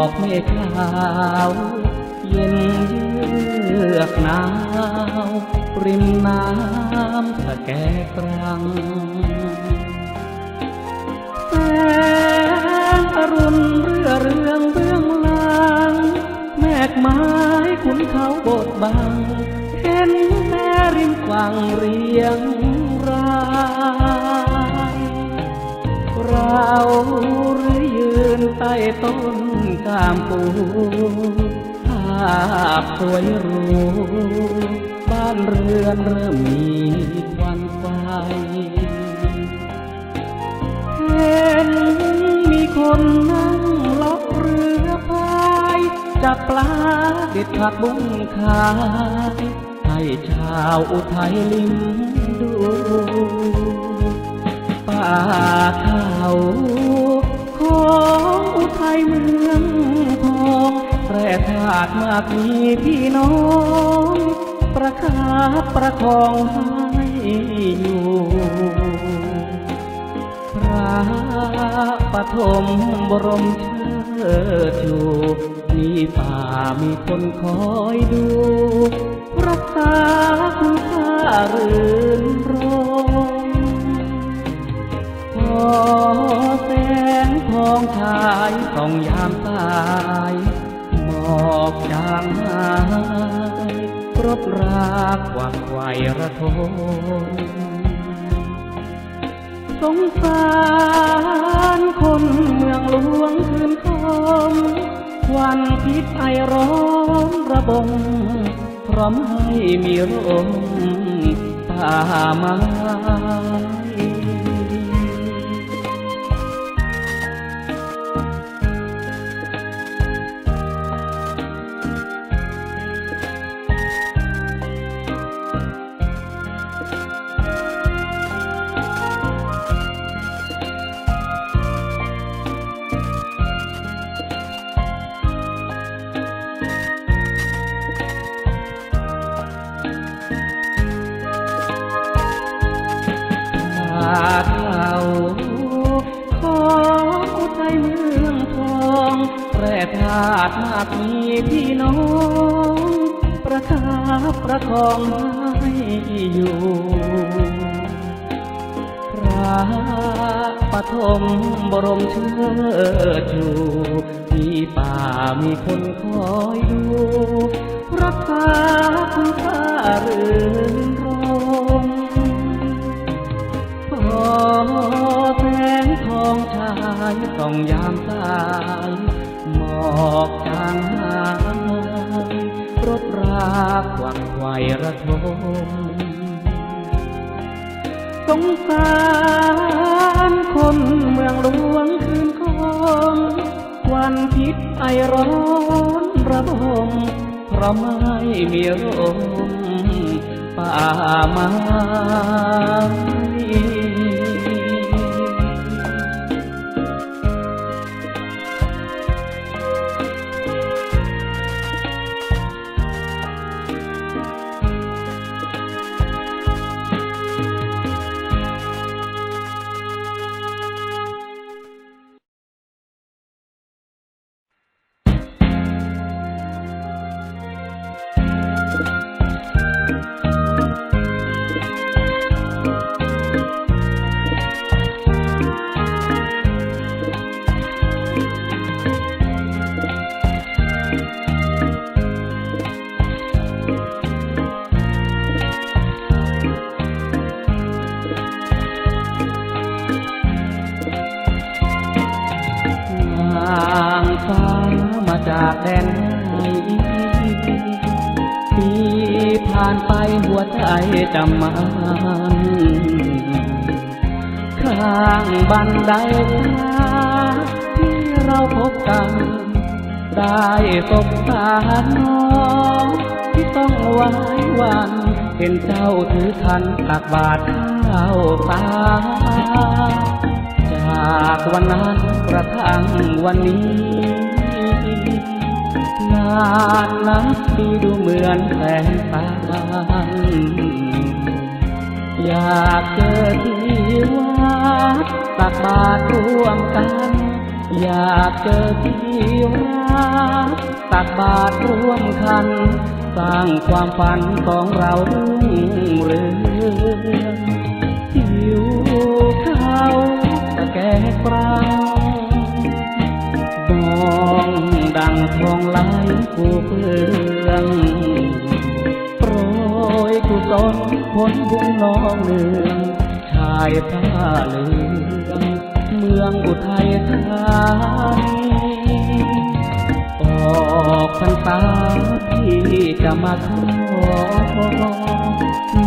อกเมฆขาวเย็นเยือกหนาวริมน้ำสะแกกรังแสงอรุณเรือเรืองเบื้องหลังแมกไม้ขุนเขาโบดบัง เห็นแต่ริมฝั่งเรียงรายเรา ใต้ต้นกามปูภาพสวยรูบ้านเรือนเริ่มมีควันไฟเห็นมีคนนั่งล็อกเรือพายจับปลาเด็ดผักบุ้งขายให้ชาวอุทัยลิ้มดูป่าเขาข องอุทัยเมืองทองแปรธาตุมากมีพี่น้อง ประคับประคองให้อยู่พระปฐมบรมเชิดชูมีป่ามีคนคอยดูรักษาคุณค่าเรื่นรมพอแส ทองชายส่องยามสายหมอกจางหายรบรากหวักไหวระทมสงสารคนเมืองหลวงคืนคมควันพิษไอร้อนระบมพร้อมให้มีลมป่าม้ห แร่ธาตุมากมีพี่น้อง ประคับประคองให้อยู่ พระปฐมบรมเชิดชูมีป่ามีคนคอยดูรักษาคุณค่าเรือนรมพอแสงทองชายส่องยาม ไหวระทมสงสารคนเมืองหลวงคืนคงวันพิษไอร้อนระบมเพราะไม่มีลมป่าไม้ ผ่านไปหัวใจจำมันข้างบันไดฟ้าที่เราพบกัน ได้สบตาน้องที่ต้องไว้วัน เห็นเจ้าถือขันตักบาตรข้าวสาจากวันนั้นกระทั่งวันนี้านนับปีดูเหมือนแสงตาอยากเจอที่วัดตักบาตรร่วมกัน อยากเจอที่รักตักบาตรร่วมคัน สร้างความฝันของเรารุ่งเรืองหิวข้าตะแกรงปรา ทองไหลกูเปืองโปรยกุศลผลบุญน้องเนือง ชายผ้าเหลือง เมืองอุทัยธานีออกพรรษาที่จะมาขอน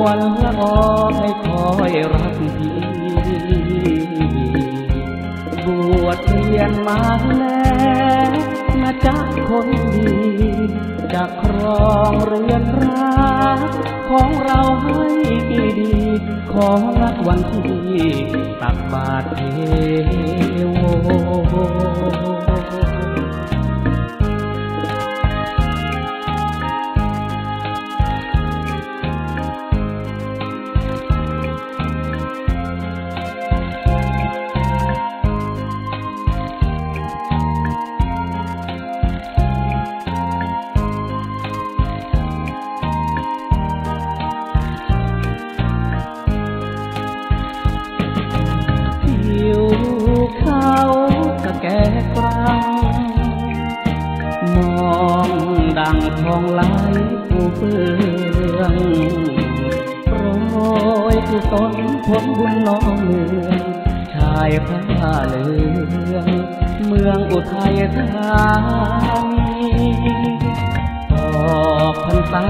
วลละออให้คอยรักพี่บวชเรียนมาแล้ว จ๊ะคนดีจะครองเรือนรักของเราให้ดี ขอนักวันที่ตักบาตรเทโว ทองไหลปูเปืองโปรยกุศลผลบุญน้องเมือง ชายผ้าเหลือง เมืองอุทัยธานีออกพรรษา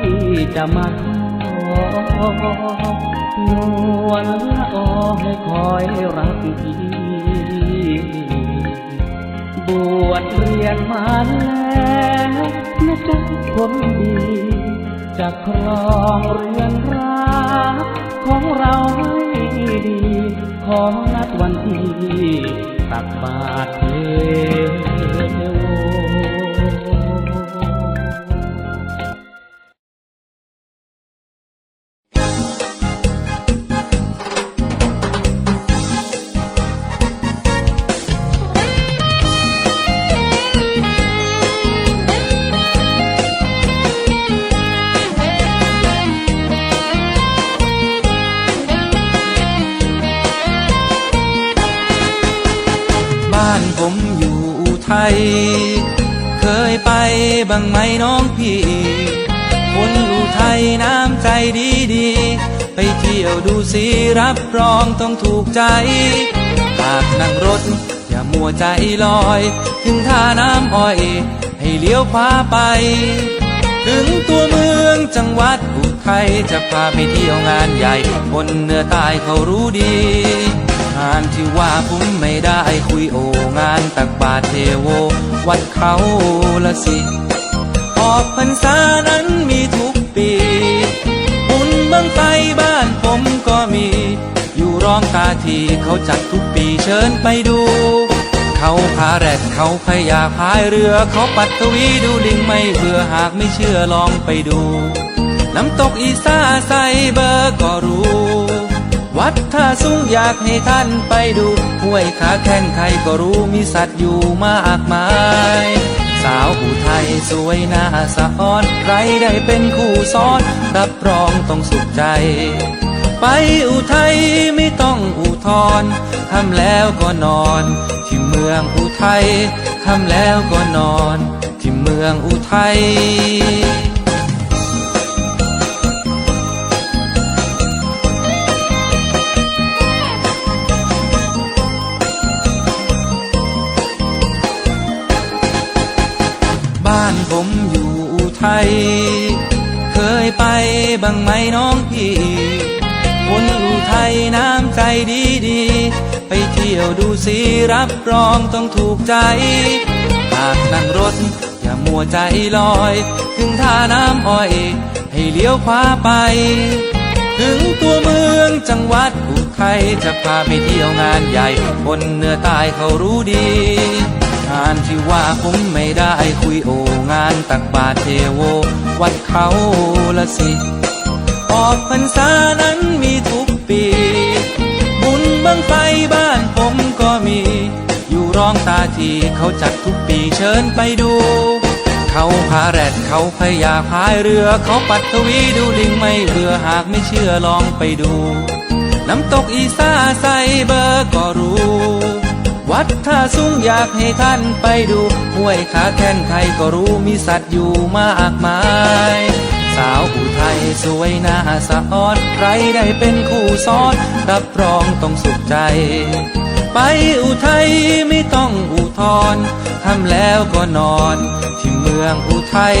ที่จะมาขอนวลละออให้คอยรักพี่บวชเรียนมาแล้ว นะจ๊ะคนดี จะครองเรือนรักของเราให้ดี ขอนัดวันที่ตักบาตรเทว บ้างไหมน้องพี่ คนอุทัยน้ำใจดีดีไปเที่ยวดูสิรับรองต้องถูกใจหากนั่งรถ อย่ามัวใจลอย ถึงท่าน้ำอ้อย ให้เลี้ยวขวาไป ถึงตัวเมืองจังหวัดอุทัยจะพาไปเที่ยวงานใหญ่ คนเหนือใต้เขารู้ดีงานที่ว่าผมไม่ได้คุยโองานตักบาตรเทโว วัดเขาละสิ ออกพรรษานั้นมีทุกปีบุญบังไฟบ้านผมก็มี อยู่ร้องตาทีเขาจัดทุกปีเชิญไปดู เขาพาแรดเขาพยาพายเรือ เขาปัดทวีดูลิงไม่เบื่อหากไม่เชื่อลองไปดู น้ำตกอีสาใสเบอร์ก็รู้ วัดท่าสูงอยากให้ท่านไปดูห้วยขาแข้งใครก็รู้มีสัตว์อยู่มากมาย สาวผู้ไทยสวยหน้าสะอ้อน ใครได้เป็นคู่ซ้อน รับรองต้องสุขใจ ไปอุทัยไม่ต้องอุทธรทำแล้วก็นอน ที่เมืองอุทัยทำแล้วก็นอน ที่เมืองอุทัย ผมอยู่อุทัยเคยไปบ้างไหมน้องพี่คนอุทัยน้ำใจดีดีไปเที่ยวดูสิรับรองต้องถูกใจ หากนั่งรถอย่ามัวใจลอย ถึงท่าน้ำอ้อย ให้เลี้ยวขวาไป ถึงตัวเมืองจังหวัดอุทัยจะพาไปเที่ยวงานใหญ่ คนเหนือใต้เขารู้ดี งานที่ว่าผมไม่ได้คุยโองานตักบาตรเทโว วัดเขาละสิออกพรรษานั้นมีทุกปี บุญบังไฟบ้านผมก็มี อยู่ร้องตาทีเขาจัดทุกปีเชิญไปดู เขาพาแรดเขาพยาพายเรือ เขาปัดทวีดูลิงไม่เบื่อหากไม่เชื่อลองไปดู น้ำตกอีสาใสเบอร์ก็รู้ วัดท่าสูงอยากให้ท่านไปดูห้วยขาแค้นใครก็รู้มีสัตว์อยู่มากมาย สาวอุทัยสวยหน้าสะออนใครได้เป็นคู่ซ้อน รับรองต้องสุขใจ ไปอุทัยไม่ต้องอุทธรทำแล้วก็นอน ที่เมืองอุทัย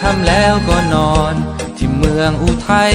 ทำแล้วก็นอน ที่เมืองอุทัย